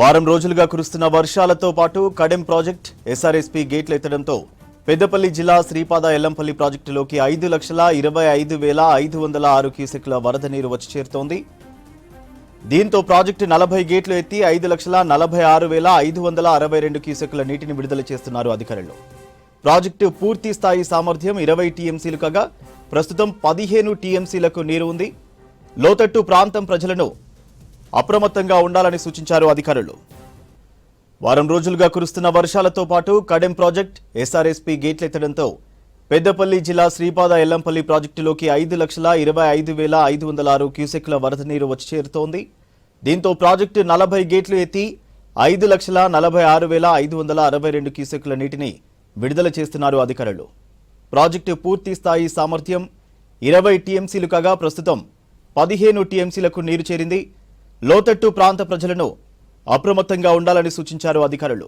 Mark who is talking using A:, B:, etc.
A: వారం రోజులుగా కురుస్తున్న వర్షాలతో పాటు కడెం ప్రాజెక్ట్ ఎస్ఆర్ఎస్పీ గేట్లు ఎత్తడంతో పెద్దపల్లి జిల్లా శ్రీపాద ఎల్లంపల్లి ప్రాజెక్టులోకి ఐదు లక్షల ఇరవై ఐదు వేల ఐదు వందల ఆరు క్యూసెక్ల వరద నీరు వచ్చి చేరుతోంది. దీంతో ప్రాజెక్టు నలభై గేట్లు ఎత్తి ఐదు లక్షల నలభై ఆరు వేల ఐదు వందల అరవై రెండు క్యూసెక్ల నీటిని విడుదల చేస్తున్నారు అధికారులు. ప్రాజెక్టు పూర్తి స్థాయి సామర్థ్యం ఇరవై టీఎంసీలు కాగా ప్రస్తుతం పదిహేను టీఎంసీలకు నీరు ఉంది. లోతట్టు ప్రాంతం ప్రజలను అప్రమత్తంగా ఉండాలని సూచించారు అధికారులు. వారం రోజులుగా కురుస్తున్న వర్షాలతో పాటు కడెం ప్రాజెక్ట్ ఎస్ఆర్ఎస్పీ గేట్లెత్తడంతో పెద్దపల్లి జిల్లా శ్రీపాద ఎల్లంపల్లి ప్రాజెక్టులోకి ఐదు లక్షల ఇరవై ఐదు వేల ఐదు వందల ఆరు క్యూసెక్ల వరద నీరు వచ్చి చేరుతోంది. దీంతో ప్రాజెక్టు నలభై గేట్లు ఎత్తి ఐదు లక్షల నలభై ఆరు వేల ఐదు వందల అరవై రెండు క్యూసెక్ల నీటిని విడుదల చేస్తున్నారు అధికారులు. ప్రాజెక్టు పూర్తి స్థాయి సామర్థ్యం ఇరవై టీఎంసీలు కాగా ప్రస్తుతం పదిహేను టీఎంసీలకు నీరు చేరింది. లోతట్టు ప్రాంత ప్రజలను అప్రమత్తంగా ఉండాలని సూచించారు అధికారులు.